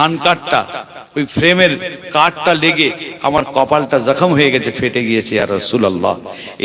ধান কাঠটা, ওই ফ্রেমের কাঠটা লেগে আমার কপালটা জখম হয়ে গেছে, ফেটে গিয়েছে আর রসুল্লাহ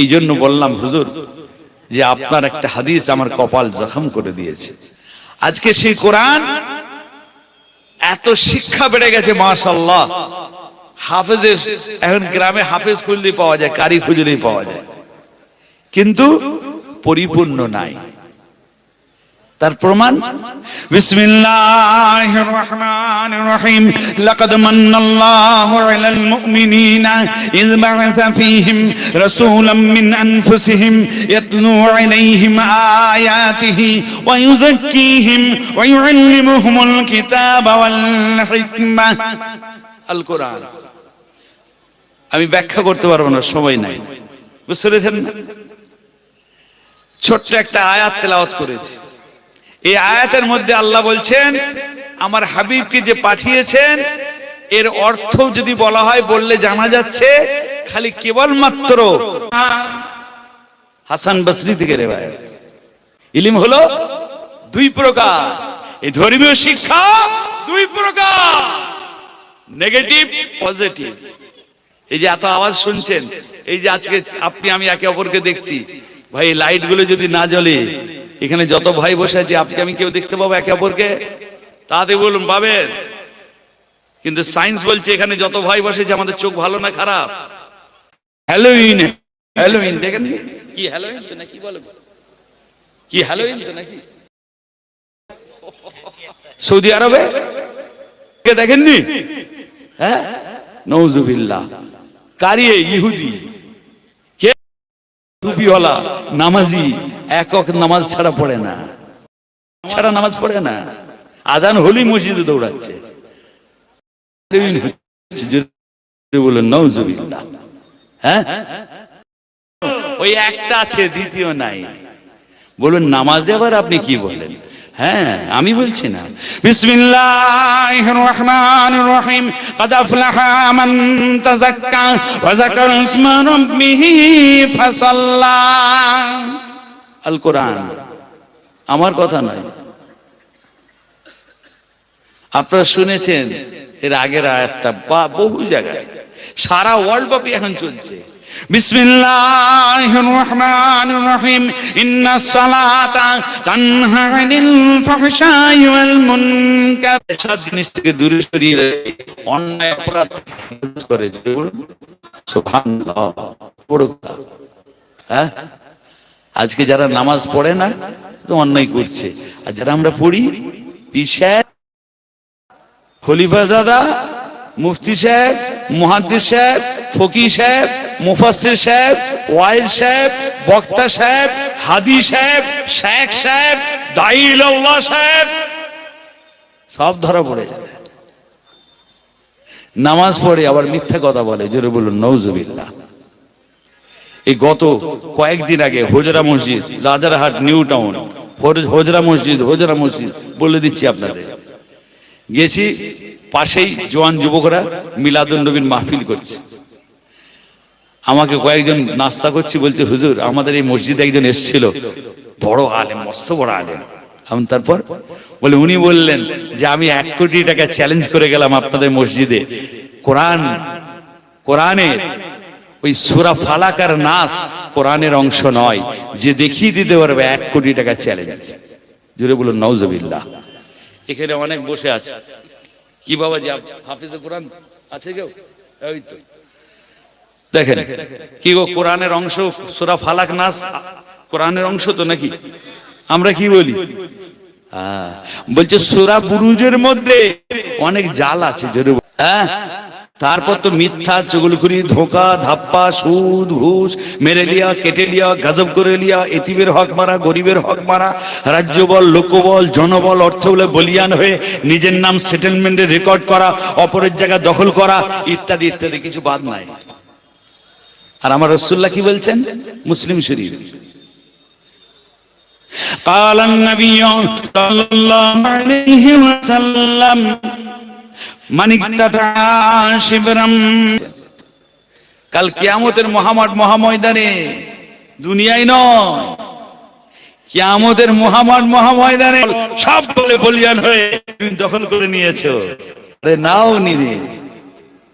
এই জন্য বললাম, হুজুর, যে আপনার একটা হাদিস আমার কপাল জখম করে দিয়েছে। আজকে সেই কোরআন এত শিক্ষা বেড়ে গেছে মাশাল্লাহ হাফেজের, এখন গ্রামে হাফেজ খুঁজলেই পাওয়া যায় কারি খুঁজলেই পাওয়া যায়। কিন্তু পরিপূর্ণ নাই। তার প্রমাণ? বিসমিল্লাহির রহমানির রহিম লাকাদ মান্নাল্লাহু আলাল মুমিনিনা ইয বা'আসা ফীহিম রাসূলাম মিন আনফুসিহিম ইয়াতলু আলাইহিম আয়াতিহি ওয়া ইউযাক্কিহিম ওয়া ইউআল্লিমুহুমুল কিতাবা ওয়াল হিকমা। আল কোরআন আমি ব্যাখ্যা করতে পারব না, সময় নাই। বুঝতে পেরেছেন? ছোট্ট একটা আয়াত তেলাওয়াত করেছি। এই আয়াতের মধ্যে আল্লাহ বলছেন, আমার হাবিবকে যে পাঠিয়েছেন, এর অর্থ যদি বলা হয়, বললে জানা যাচ্ছে, খালি কেবলমাত্র হাসান বসরি থেকে রেবায়ত ইলিম হলো দুই প্রকার। এই ধর্মীয় শিক্ষা দুই প্রকার। Negative, positive. এই যে এত আওয়াজ শুনছেন, এই যে আজকে আপনি, আমি একে অপরকে দেখছি। ভাই লাইটগুলো যদি না জ্বলে এখানে যত ভাই বসে আছে আপনি আমি কেউ দেখতে পাবো একে অপরকে? তাতে বলুন পাবেন? কিন্তু সায়েন্স বলছে এখানে যত ভাই বসেছে আমাদের চোখ ভালো না খারাপ? হ্যালোইন হ্যালোইন দেখেন কি হ্যালোইন তো নাকি বলো? কি হ্যালোইন তো নাকি? সৌদি আরবে? কে দেখেননি হ্যাঁ? নৌজুবিল্লাহ কারিয়ে ইহুদি। কে? টুপিওয়ালা নামাজি। একক নামাজ ছাড়া পড়ে না। ছাড়া নামাজ পড়ে না। আজান হলি মসজিদে দৌড়াচ্ছে। হ্যাঁ? ওই একটা আছে, দ্বিতীয় নাই। বলুন নামাজে আবার আপনি কি বলেন? হ্যাঁ আমি বলছি না। বিসমিল্লাহ রহমান রহিম কাদাফলাহা মান তাযাক্কা ওয়া যাকারা ইসমা রাব্বিহি ফাসাল্লা। আল কোরআন আমার কথা নয়। আপনারা শুনেছেন এর আগের আয়াতটা বা বহু জায়গায়। সারা ওয়ার্ল্ড ব্যাপী এখন চলছে। বিসমিল্লাহির দূরে অন্যায় অপরাধ করে আজকে যারা নামাজ পড়ে না, তো অন্যায় করছে। আর যারা আমরা পড়ি পিসায় খলিফাজাদা মুফতি সাহেব, মুহাদ্দিস সাহেব ফকি সাহেব, মুফাসসির সাহেব, ওয়াইল সাহেব, বক্তা সাহেব, হাদি সাহেব শেখ সাহেব দাইল আল্লাহ সাহেব, সব ধরা পড়ে যাবে। নামাজ পড়ে আবার মিথ্যা কথা বলে, জোরে বলুন নৌজবিল্লাহ এই গত কয়েকদিন আগে হোজরা মসজিদ রাজারহাট নিউ টাউন হোজরা মসজিদ হোজরা মসজিদ বলে দিচ্ছি আপনাদের। গেছি, পাশেই জোয়ান যুবকরা মিলাদুল নবীন মাহফিল করছে। আমাকে কয়েকজন নাস্তা করছি, বলছে, হুজুর, আমাদের এই মসজিদে একজন এসেছিল, বড় আলেম, মস্ত বড় আলেম। আমি তারপর বলে, উনি বললেন যে আমি এক কোটি টাকা চ্যালেঞ্জ করে গেলাম আপনাদের মসজিদে। কোরআন কোরআনের ওই সুরা ফালাক আর নাস কোরআনের অংশ নয়। যে দেখিয়ে দিতে পারবে এক কোটি টাকা চ্যালেঞ্জ জুড়ে বলুন নওজবিল্লাহ এখানে অনেক বসে আছে। কি বাবা যে হাফিজে কোরআন আছে কেউ? ওই তো। দেখেন কি গো কোরআনের অংশ সুরা ফালাক নাস কোরআনের অংশ তো নাকি? আমরা কি বলি? হ্যাঁ, বলছে সুরা বুরুজের মধ্যে অনেক জাল আছে জোরে বল- হ্যাঁ? তারপর তো মিথ্যা চুগলখুরি ধোকা ধাপ্পা সুদ ঘুষ মেরে লিয়া কেটে লিয়া গাজব করে লিয়া এতিমের হক মারা গরিবের হক মারা রাজ্য বল লোকবল জনবল অর্থ বলে বলিয়ান হয়ে নিজের নাম সেটেলমেন্টে রেকর্ড করা অপরের জায়গা দখল করা ইত্যাদি ইত্যাদি কিছু বাদ নাই আর আমার রসুল্লাহ কি বলছেন মুসলিম শরীফ قال النبي صلى الله عليه وسلم من اقتطع شبرا কাল কিয়ামতের মহামাট মহাময়দানে দুনিয়ায় নয় কিয়ামতের মহামাট মহাময়দানে সব বলে বলিয়ান হয়ে তুমি দখল করে নিয়েছো। আরে নাও নিরে।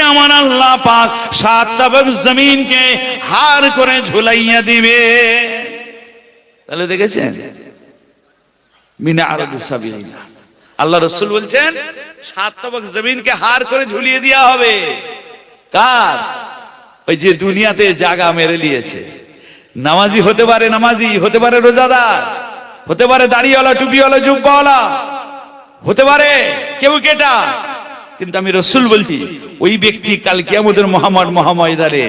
আমার আল্লাহ পাক সাত তাবক জমিনকে হার করে ঝুলাইয়া দিবে। তাহলে দেখেছেন? মিনা আরদ সাবিনা। আল্লাহ রসুল বলছেন, সাত তবক জমিনকে হার করে ঝুলিয়ে দেওয়া হবে। কার? ওই যে দুনিয়াতে জায়গা মেরে নিয়েছে। নামাজি হতে পারে নামাজি, হতে পারে রোজাদার, হতে পারে দাড়িওয়ালা, টুপিওয়ালা, জুব্বাওয়ালা, হতে পারে কেউ কেটা। কিন্তু আমি রসুল বলছি, ওই ব্যক্তি কাল কিয়ামতের মহামার মহাময়দানে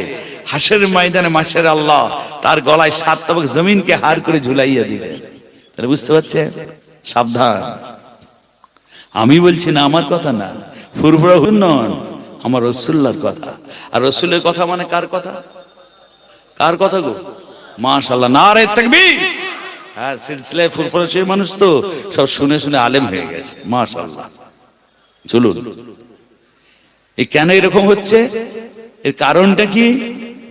হাসের ময়দানে, মাসের আল্লাহ, তার গলায় সাত তবক জমিনকে হার করে ঝুলাইয়া দিবে। তাহলে বুঝতে পারছেন? সাবধান। আমি বলছি না, আমার কথা না। ফুরফুরা নন, আমার রসুল্লার কথা। আর রসুলের কথা মানে কার কথা? কার কথা গো? মাশাল্লাহ না রে তাকবীর। হ্যাঁ সিলসিলায় ফুরফুরা সেই মানুষ তো, সব শুনে শুনে আলেম হয়ে গেছে মাশাল্লাহ চলুন। এই কেন এরকম হচ্ছে এর কারণটা কি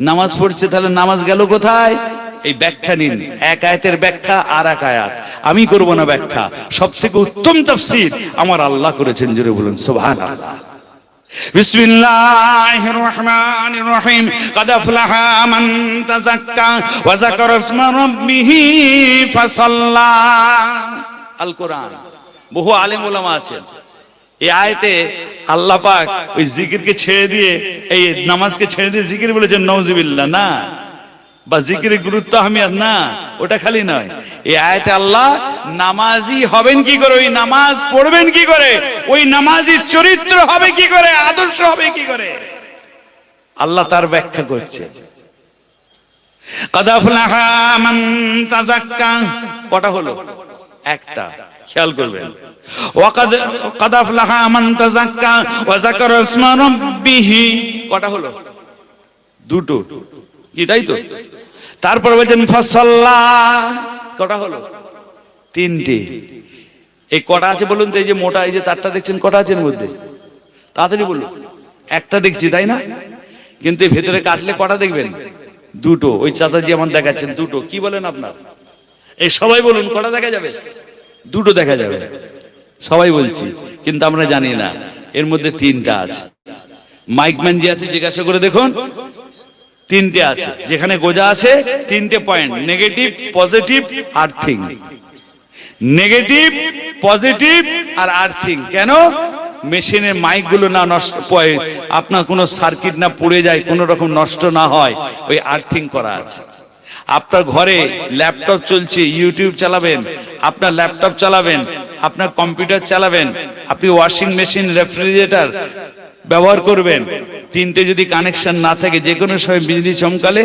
নামাজ পড়ছে তাহলে নামাজ গেল কোথায় এই ব্যাখ্যা নিন এক আয়াতের ব্যাখ্যা আর এক আয়াত আমি করব না ব্যাখ্যা সব থেকে উত্তম তাফসীর আমার আল্লাহ করেছেন জোরে বলুন সুবহানাল্লাহ بسم الله الرحمن الرحيم قد أفلح من تزكى وذكر اسم ربه فصلى আল কোরআন বহু আলেম ওলামা আছেন এই আয়তে আল্লাহ পাক ওই জিকিরকে ছেড়ে দিয়ে, এই নামাজকে ছেড়ে দিয়ে জিকির বলেছেন নওজিবিল্লা না। বা জিকির গুরুত্ব আহমেদ না, ওটা খালি নয়। এই আয়তে আল্লাহ, নামাজি হবেন কি করে? ওই নামাজ পড়বেন কি করে? ওই নামাজি চরিত্র হবে কি করে? আদর্শ হবে কি করে? আল্লাহ তার ব্যাখ্যা করছে। কটা হলো? একটা। খেয়াল করবেন وقد قد أفلح من تزكى وذكر اسم ربه কটা হলো দুটো কি তাই তো তারপর বলছেন ফসল্লা কটা হলো তিনটে এই কটা আছে বলুন তো এই যে মোটা এই যে তারটা দেখছেন কটা আছে এর মধ্যে তাড়াতাড়ি বলুন একটা দেখছি তাই না কিন্তু এই ভেতরে কাটলে কটা দেখবেন দুটো ওই চাচাজি আমার দেখাচ্ছেন দুটো কি বলেন আপনার এই সবাই বলুন কটা দেখা যাবে দুটো দেখা যাবে। সবাই বলছি, কিন্তু আমরা জানি না। এর মধ্যে তিনটা আছে। মাইকম্যান যে আছে, জিজ্ঞাসা করে দেখুন। তিনটে আছে। যেখানে গোজা আছে, তিনটে point. Negative, positive, earthing. Negative, positive আর আর্থিং। কেন? মেশিনের মাইকগুলো না নষ্ট আপনার কোনো সার্কিট না পুড়ে যায়, কোনো রকম নষ্ট না হয়। ওই আর্থিং করা আছে। আপনার ঘরে ল্যাপটপ চলছে ইউটিউব চালাবেন, আপনার ল্যাপটপ চালাবেন, আপনার কম্পিউটার চালাবেন, আপনি ওয়াশিং মেশিন রেফ্রিজারেটর ব্যবহার করবেন, তিনটে যদি কানেকশন না থাকে যে কোনো সময় বিজলি চমকালে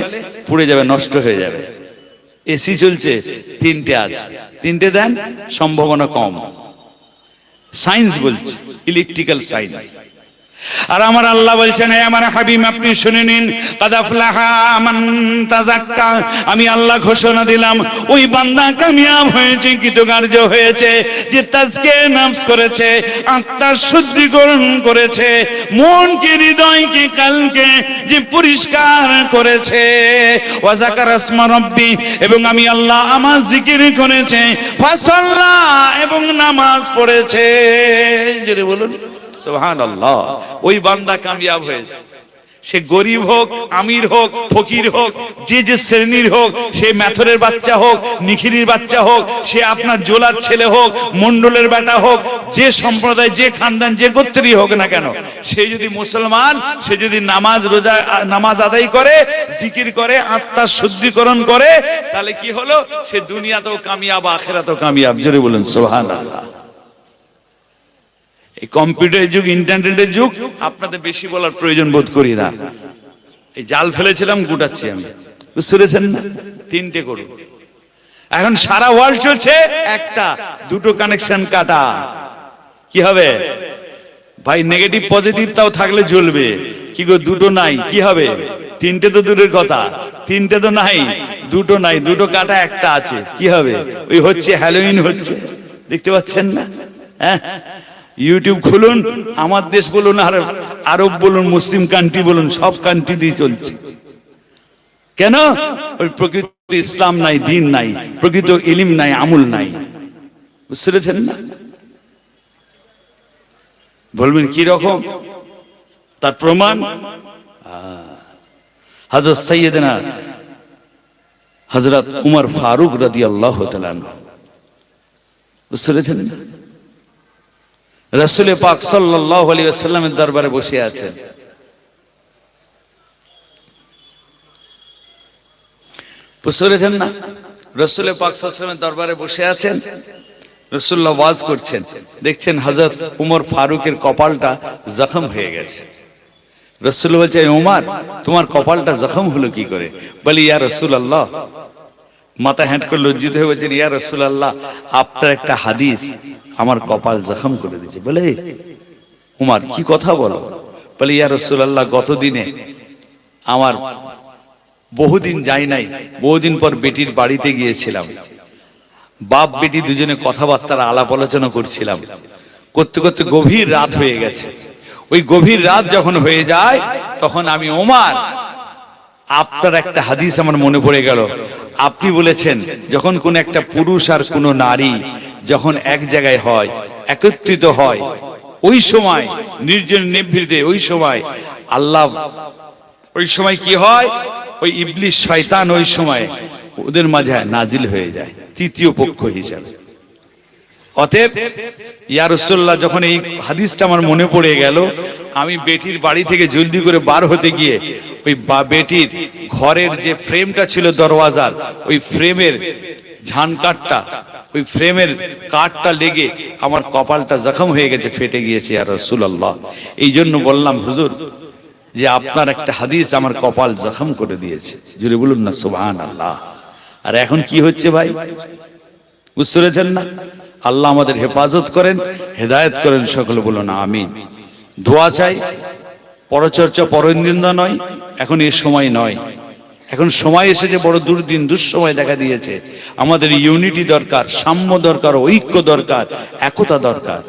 পুড়ে যাবে, নষ্ট হয়ে যাবে। এসি চলছে, তিনটে আছে। তিনটে দেন, সম্ভাবনা কম। সায়েন্স বলছে ইলেকট্রিক্যাল সায়েন্স আর আমার আল্লাহ বলছেন, হে আমার হাবিব, আপনি শুনে নিন আমি আল্লাহ ঘোষণা দিলাম, ওই বান্দা কামিয়াব হয়েছে কৃতকার্য হয়েছে, যে তাজকে নাফস করেছে, আত্মার শুদ্ধিকরণ করেছে, মনকে, হৃদয়কে, কালকে যে পরিষ্কার করেছে। ওয়াজাকার আসমা রব্বি, এবং আমি আল্লাহ আমার জিকির করেছে, ফাসাল্লা, এবং নামাজ পড়েছে। জোরে বলুন। আল্লাহ ওই বান্দা কামিয়াব হয়েছে। সে গরিব হোক, আমির হোক, ফকির হোক, যে যে শ্রেণির হোক, সে ম্যাথরের বাচ্চা হোক নিখিরির বাচ্চা হোক, সে আপনার জোলার ছেলে হোক মন্ডলের বেটা হোক, যে সম্প্রদায়, যে খানদান, যে গোত্রী হোক না কেন, সে যদি মুসলমান, সে যদি নামাজ রোজা, নামাজ আদায় করে, জিকির করে আত্মার শুদ্ধিকরণ করে, তাহলে কি হলো? সে দুনিয়াতেও কামিয়াব, আখেরাতেও কামিয়াব। জোরে বলুন, সুবহানাল্লাহ। এই কম্পিউটারের যুগ, ইন্টারনেটের যুগ, আপনাদের বেশি বলার প্রয়োজন বোধ করি না। এই জাল ফেলেছিলাম, গুটাচ্ছি আমি। বুঝতে পেরেছেন না? তিনটে করুন এখন সারা ওয়ার্ল্ড চলছে, একটা, দুটো কানেকশন কাটা। কি হবে? ভাই নেগেটিভ পজিটিভ তাও থাকলে জ্বলবে। কি গো, দুটো নাই, কি হবে? তিনটে তো দূরের কথা। তিনটে তো নাই, দুটো নাই, দুটো কাটা, একটা আছে। কি হবে? ওই হচ্ছে হ্যালোইন হচ্ছে। দেখতে পাচ্ছেন না? হ্যাঁ? ইউটিউব খুলুন, আমার দেশ বলুন আর আরব বলুন, মুসলিম কান্ট্রি বলুন, সব কান্ট্রি দিয়ে চলছে। কেন? ওই প্রকৃত ইসলাম নাই, দিন নাই, প্রকৃত ইলিম নাই, আমুল নাই। বুঝতে পেরেছেন না? বলবেন, কি রকম? তার প্রমাণ? হজরত সৈয়দনা হজরত উমর ফারুক রাদি আল্লাহ বুঝতে পেরেছেন না? রসুল পাক সাল্লাহ আলী সাল্লামের দরবারে বসে আছেন। না? রসুল দরবারে বসে আছেন। রসুল্লাহ ওয়াজ করছেন। দেখছেন হজরত উমর ফারুকের কপালটা জখম হয়ে গেছে। রসুল বলছে উমার, তোমার কপালটা জখম হলো কি করে? বলি, ইয়া রসুল আল্লাহ মাথা হ্যান্ড করে লজ্জিত হয়ে বলছেন, ইয়া রসুল আল্লাহ আপনার একটা হাদিস আমার কপাল জখম করে দিয়েছে। বলে, উমার, কি কথা বলো? বলে, ইয়া রসুল আল্লাহ গত দিনে আমার বহুদিন যাই নাই, বহুদিন পর বেটির বাড়িতে গিয়েছিলাম। বাপ, বেটি দুজনে কথাবার্তার আলাপ আলোচনা করছিলাম। করতে করতে গভীর রাত হয়ে গেছে। ওই গভীর রাত যখন হয়ে যায়, তখন আমি ওমার আপনার একটা হাদিস আমার মনে পড়ে গেল। আপনি বলেছেন, যখন কোন একটা পুরুষ আর কোন নারী যখন এক জায়গায় হয়, একত্রিত হয়, ওই সময় নির্জন নিভৃতে, ওই সময় আল্লাহ, ওই সময় কি হয়? ওই ইবলিশ শয়তান ওই সময় ওদের মাঝে নাজিল হয়ে যায়, তৃতীয় পক্ষ হিসাবে। অতএব, ইয়া রসুল্লাহ যখন এই হাদিসটা আমার মনে পড়ে গেল, আমি বেটির বাড়ি থেকে জলদি করে বার হতে গিয়ে ওই বেটির ঘরের যে ফ্রেমটা ছিল দরওয়াজার, ওই ফ্রেমের ঝান ঝানকাটটা ওই ফ্রেমের কাঠটা লেগে আমার কপালটা জখম হয়ে গেছে, ফেটে গিয়েছে আর রসুল্লাহ এই জন্য বললাম, হুজুর, যে আপনার একটা হাদিস আমার কপাল জখম করে দিয়েছে। জুড়ে বলুন না সুবহান আল্লাহ আর এখন কি হচ্ছে ভাই? বুঝতে না? আল্লাহ আমাদের হেফাজত করেন, হেদায়ত করেন সকলে বলুন, আমিন। দোয়া চাই, পরচর্চা পরনিন্দা নয়, এখন এ সময় নয়। এখন সময় এসেছে, বড় দুর্দিন দুঃসময় দেখা দিয়েছে। আমাদের ইউনিটি দরকার, সাম্য দরকার, ঐক্য দরকার, একতা দরকার।